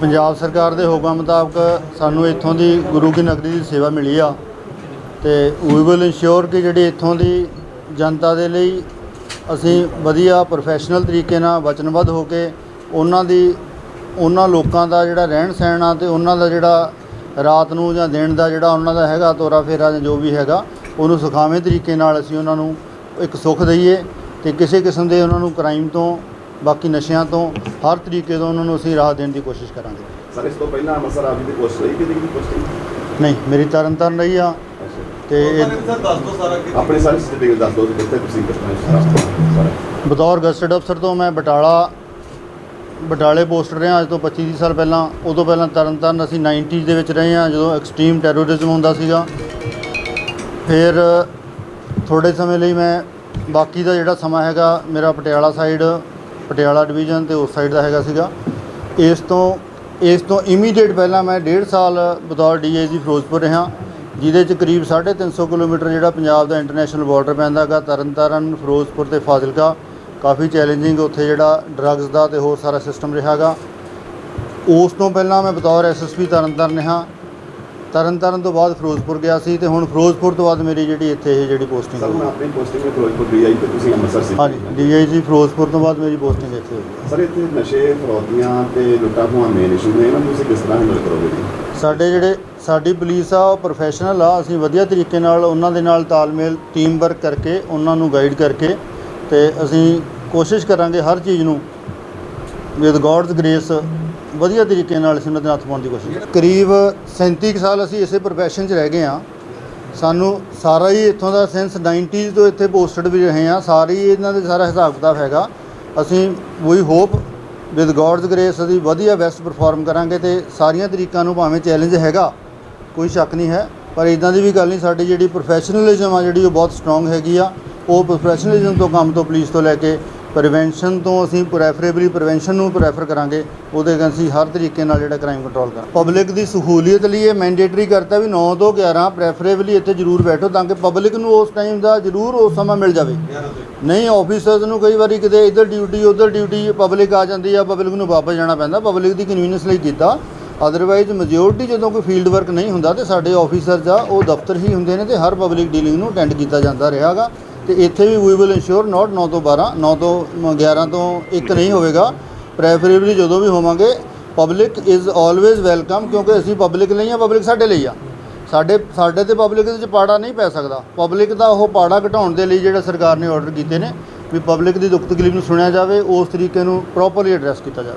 ਪੰਜਾਬ ਸਰਕਾਰ ਦੇ ਹੁਕਮ ਮੁਤਾਬਕ ਸਾਨੂੰ ਇੱਥੋਂ ਦੀ ਗੁਰੂ ਕੀ ਨਗਰੀ ਦੀ ਸੇਵਾ ਮਿਲੀ ਆ ਤੇ ਵੀ ਵਿਲ ਇਨਸ਼ੋਰ ਕਿ ਜਿਹੜੀ ਇੱਥੋਂ ਦੀ ਜਨਤਾ ਦੇ ਲਈ ਅਸੀਂ ਵਧੀਆ ਪ੍ਰੋਫੈਸ਼ਨਲ ਤਰੀਕੇ ਨਾਲ ਵਚਨਬੱਧ ਹੋ ਕੇ ਉਹਨਾਂ ਦੀ, ਉਹਨਾਂ ਲੋਕਾਂ ਦਾ ਜਿਹੜਾ ਰਹਿਣ ਸਹਿਣ ਆ ਤੇ ਉਹਨਾਂ ਦਾ ਜਿਹੜਾ ਰਾਤ ਨੂੰ ਜਾਂ ਦਿਨ ਦਾ ਜਿਹੜਾ ਉਹਨਾਂ ਦਾ ਹੈਗਾ ਤੋਰਾ ਫੇਰਾ ਜਾਂ ਜੋ ਵੀ ਹੈਗਾ ਉਹਨੂੰ ਸੁਖਾਵੇਂ ਤਰੀਕੇ ਨਾਲ ਅਸੀਂ ਉਹਨਾਂ ਨੂੰ ਇੱਕ ਸੁੱਖ ਦਈਏ ਤੇ ਕਿਸੇ ਕਿਸਮ ਦੇ ਉਹਨਾਂ ਨੂੰ ਕ੍ਰਾਈਮ ਤੋਂ ਬਾਕੀ ਨਸ਼ਿਆਂ ਤੋਂ ਹਰ ਤਰੀਕੇ ਤੋਂ ਉਹਨਾਂ ਨੂੰ ਅਸੀਂ ਰਾਹਤ ਦੇਣ ਦੀ ਕੋਸ਼ਿਸ਼ ਕਰਾਂਗੇ। ਸਰ ਇਸ ਤੋਂ ਪਹਿਲਾਂ ਅੰਮ੍ਰਿਤਸਰ ਆਪ ਜੀ ਦੀ ਪੋਸਟ ਰਹੀ ਕਿਤੇ ਕਿਤੇ ਪੋਸਟ ਨਹੀਂ ਮੇਰੀ ਤਰਨ ਤਾਰਨ ਰਹੀ ਆ ਤੇ ਇਹ ਸਰ ਦੱਸ ਦੋ ਸਾਰਾ ਕਿ ਆਪਣੇ ਸਾਰੇ ਡਿਟੇਲ ਦੱਸ ਦਿਓ ਕਿੱਥੇ ਤੁਸੀਂ ਕਿੱਥੇ ਸਾਰਾ। ਬਤੌਰ ਗਸਟਡ ਅਫਸਰ ਤੋਂ ਮੈਂ ਬਟਾਲਾ ਬਟਾਲੇ ਪੋਸਟ ਰਿਹਾ ਅੱਜ ਤੋਂ 25 30 ਸਾਲ ਪਹਿਲਾਂ। ਉਦੋਂ ਪਹਿਲਾਂ ਤਰਨਤਾਰਨ ਅਸੀਂ 90s ਦੇ ਵਿੱਚ ਰਹੇ ਹਾਂ ਜਦੋਂ ਐਕਸਟ੍ਰੀਮ ਟੈਰੋਰਿਜ਼ਮ ਹੁੰਦਾ ਸੀਗਾ। ਫਿਰ ਥੋੜੇ ਸਮੇਂ ਲਈ ਮੈਂ ਬਾਕੀ ਦਾ ਜਿਹੜਾ ਸਮਾਂ ਹੈਗਾ ਮੇਰਾ ਪਟਿਆਲਾ ਸਾਈਡ ਪਟਿਆਲਾ ਡਿਵੀਜ਼ਨ ਤੇ ਉਸ ਸਾਈਡ ਦਾ ਹੈਗਾ ਸੀਗਾ। ਇਸ ਤੋਂ ਇਸ ਤੋਂ ਇਮੀਡੀਏਟ ਪਹਿਲਾਂ ਮੈਂ 1.5 ਸਾਲ ਬਤੌਰ ਡੀਆਈਜੀ ਫਿਰੋਜ਼ਪੁਰ ਰਿਹਾ, ਜਿਹਦੇ ਚ ਕਰੀਬ 350 ਕਿਲੋਮੀਟਰ ਜਿਹੜਾ ਪੰਜਾਬ ਦਾ ਇੰਟਰਨੈਸ਼ਨਲ ਬਾਰਡਰ ਪੈਂਦਾ ਹੈਗਾ, ਤਰਨਤਾਰਨ, ਫਿਰੋਜ਼ਪੁਰ ਤੇ ਫਾਜ਼ਿਲਕਾ। ਕਾਫੀ ਚੈਲੰਜਿੰਗ ਉੱਥੇ ਜਿਹੜਾ ਡਰੱਗਸ ਦਾ ਤੇ ਹੋਰ ਸਾਰਾ ਸਿਸਟਮ ਰਿਹਾਗਾ ਉਸ ਤੋਂ ਪਹਿਲਾਂ ਮੈਂ ਬਤੌਰ ਐਸਐਸਪੀ ਤਰਨਤਾਰਨ ਰਿਹਾ ਤਰਨਤਾਰਨ ਤੋਂ ਬਾਅਦ ਫਿਰੋਜ਼ਪੁਰ ਗਿਆ ਸੀ ਤੇ ਹੁਣ ਫਿਰੋਜ਼ਪੁਰ ਤੋਂ ਬਾਅਦ ਮੇਰੀ ਜਿਹੜੀ ਇੱਥੇ ਇਹ ਜਿਹੜੀ ਪੋਸਟਿੰਗ ਸਰ ਹੋਈ। ਮੈਂ ਆਪਣੀ ਪੋਸਟਿੰਗ ਵਿੱਚ ਫਿਰੋਜ਼ਪੁਰ ਦੀ ਆਈ ਤੇ ਤੁਸੀਂ ਅੰਮ੍ਰਿਤਸਰ ਸੀ। ਹਾਂਜੀ ਡੀਆਈਜੀ ਫਿਰੋਜ਼ਪੁਰ ਤੋਂ ਬਾਅਦ ਮੇਰੀ ਪੋਸਟਿੰਗ ਇੱਥੇ ਹੋਈ। ਹੈ। ਸਰ ਇੱਥੇ ਨਸ਼ੇ ਫਰੋਦੀਆਂ ਤੇ ਲੁੱਟਾਂ ਖੋਹਾਂ ਮੇਨ ਇਸ਼ੂ ਨੇ ਇਹਨਾਂ ਨੂੰ ਤੁਸੀਂ ਕਿਸ ਤਰ੍ਹਾਂ ਹੈਂਡਲ ਕਰੋਗੇ ਜੀ? ਸਾਡੇ ਜਿਹੜੇ ਸਾਡੀ ਪੁਲਿਸ ਆ ਉਹ ਪ੍ਰੋਫੈਸ਼ਨਲ ਆ ਅਸੀਂ ਵਧੀਆ ਤਰੀਕੇ ਨਾਲ ਉਹਨਾਂ ਦੇ ਨਾਲ ਤਾਲਮੇਲ ਟੀਮ ਵਰਕ ਕਰਕੇ ਉਹਨਾਂ ਨੂੰ ਗਾਈਡ ਕਰਕੇ ਤੇ ਅਸੀਂ ਕੋਸ਼ਿਸ਼ ਕਰਾਂਗੇ ਹਰ ਚੀਜ਼ ਨੂੰ ਵਿਦ ਗੋਡਸ ਗ੍ਰੇਸ ਵਧੀਆ ਤਰੀਕੇ ਨਾਲ ਅਸੀਂ ਉਹਨਾਂ ਦੇ ਹੱਥ ਪਾਉਣ ਦੀ ਕੋਸ਼ਿਸ਼ ਕਰੀਬ 37 ਕੁ ਸਾਲ ਅਸੀਂ ਇਸੇ ਪ੍ਰੋਫੈਸ਼ਨ 'ਚ ਰਹਿ ਗਏ ਆ ਸਾਨੂੰ ਸਾਰਾ ਹੀ ਇੱਥੋਂ ਦਾ ਸੈਂਸ 90s ਤੋਂ ਇੱਥੇ ਪੋਸਟਡ ਵੀ ਰਹੇ ਆ ਸਾਰੀ ਇਹਨਾਂ ਦੇ ਸਾਰਾ ਹਿਸਾਬ ਕਿਤਾਬ ਹੈਗਾ। ਅਸੀਂ ਵੀ ਹੋਪ ਵਿਦ ਗੋਡਸ ਗ੍ਰੇਸ ਅਸੀਂ ਵਧੀਆ ਬੈਸਟ ਪਰਫਾਰਮ ਕਰਾਂਗੇ ਤੇ ਸਾਰੀਆਂ ਤਰੀਕਾਂ ਨੂੰ ਭਾਵੇਂ ਚੈਲੰਜ ਹੈਗਾ, ਕੋਈ ਸ਼ੱਕ ਨਹੀਂ ਹੈ। ਪਰ ਇਦਾਂ ਦੀ ਵੀ ਗੱਲ ਨਹੀਂ, ਸਾਡੀ ਜਿਹੜੀ ਪ੍ਰੋਫੈਸ਼ਨਲਿਜ਼ਮ ਆ ਜਿਹੜੀ ਉਹ ਬਹੁਤ ਸਟਰੋਂਗ ਹੈਗੀ ਆ। ਉਹ ਪ੍ਰੋਫੈਸ਼ਨਲਿਜ਼ਮ ਤੋਂ ਕੰਮ ਤੋਂ ਪੁਲਿਸ ਤੋਂ ਲੈ ਕੇ ਪ੍ਰੀਵੈਂਸ਼ਨ ਤੋਂ ਅਸੀਂ ਪ੍ਰੈਫਰੇਬਲੀ ਪ੍ਰੀਵੈਂਸ਼ਨ ਨੂੰ ਪ੍ਰੈਫਰ ਕਰਾਂਗੇ, ਉਹਦੇ ਅਗੇਂਸਟ ਅਸੀਂ ਹਰ ਤਰੀਕੇ ਨਾਲ ਜਿਹੜਾ ਕ੍ਰਾਈਮ ਕੰਟਰੋਲ ਕਰਾਂ ਪਬਲਿਕ ਦੀ ਸਹੂਲੀਅਤ ਲਈ ਇਹ ਮੈਂਡੇਟਰੀ ਕਰਤਾ ਵੀ 9 ਤੋਂ 11 ਪ੍ਰੈਫਰੇਬਲੀ ਇੱਥੇ ਜ਼ਰੂਰ ਬੈਠੋ ਤਾਂ ਕਿ ਪਬਲਿਕ ਨੂੰ ਉਸ ਟਾਈਮ ਦਾ ਜ਼ਰੂਰ ਉਸ ਸਮਾਂ ਮਿਲ ਜਾਵੇ। ਨਹੀਂ ਆਫੀਸਰਸ ਨੂੰ ਕਈ ਵਾਰੀ ਕਿਤੇ ਇੱਧਰ ਡਿਊਟੀ ਉੱਧਰ ਡਿਊਟੀ ਪਬਲਿਕ ਆ ਜਾਂਦੀ ਆ ਪਬਲਿਕ ਨੂੰ ਵਾਪਸ ਜਾਣਾ ਪੈਂਦਾ ਪਬਲਿਕ ਦੀ ਕਨਵੀਨੀਅੰਸ ਲਈ ਕੀਤਾ ਅਦਰਵਾਈਜ਼ ਮੈਜੋਰਟੀ ਜਦੋਂ ਕੋਈ ਫੀਲਡ ਵਰਕ ਨਹੀਂ ਹੁੰਦਾ ਤੇ ਸਾਡੇ ਆਫੀਸਰਸ ਆ, ਉਹ ਦਫ਼ਤਰ ਹੀ ਹੁੰਦੇ ਨੇ ਤੇ ਹਰ ਪਬਲਿਕ ਡੀਲਿੰਗ ਨੂੰ ਅਟੈਂਡ ਕੀਤਾ ਜਾਂਦਾ ਰਿਹਾਗਾ ਤੇ ਇੱਥੇ ਵੀ ਵੀ ਵਿਲ ਇਨਸ਼ੋਰ ਨਾਟ 9 ਤੋਂ 12 9 ਤੋਂ 11 ਤੋਂ ਇੱਕ ਨਹੀਂ ਹੋਵੇਗਾ। ਪ੍ਰੈਫਰੇਬਲੀ ਜਦੋਂ ਵੀ ਹੋਵਾਂਗੇ ਪਬਲਿਕ ਇਜ਼ ਆਲਵੇਜ਼ ਵੈਲਕਮ ਕਿਉਂਕਿ ਅਸੀਂ ਪਬਲਿਕ ਲਈ ਆ ਪਬਲਿਕ ਸਾਡੇ ਲਈ ਆ। ਸਾਡੇ ਸਾਡੇ ਤੇ ਪਬਲਿਕ ਦੇ ਵਿੱਚ ਪਾੜਾ ਨਹੀਂ ਪੈ ਸਕਦਾ। ਪਬਲਿਕ ਦਾ ਉਹ ਪਾੜਾ ਘਟਾਉਣ ਦੇ ਲਈ ਜਿਹੜਾ ਸਰਕਾਰ ਨੇ ਆਰਡਰ ਕੀਤੇ ਨੇ, ਵੀ ਪਬਲਿਕ ਦੀ ਦੁੱਖ ਤਕਲੀਫ ਨੂੰ ਸੁਣਿਆ ਜਾਵੇ, ਉਸ ਤਰੀਕੇ ਨੂੰ ਪ੍ਰੋਪਰਲੀ ਐਡਰੈਸ ਕੀਤਾ ਜਾਵੇ।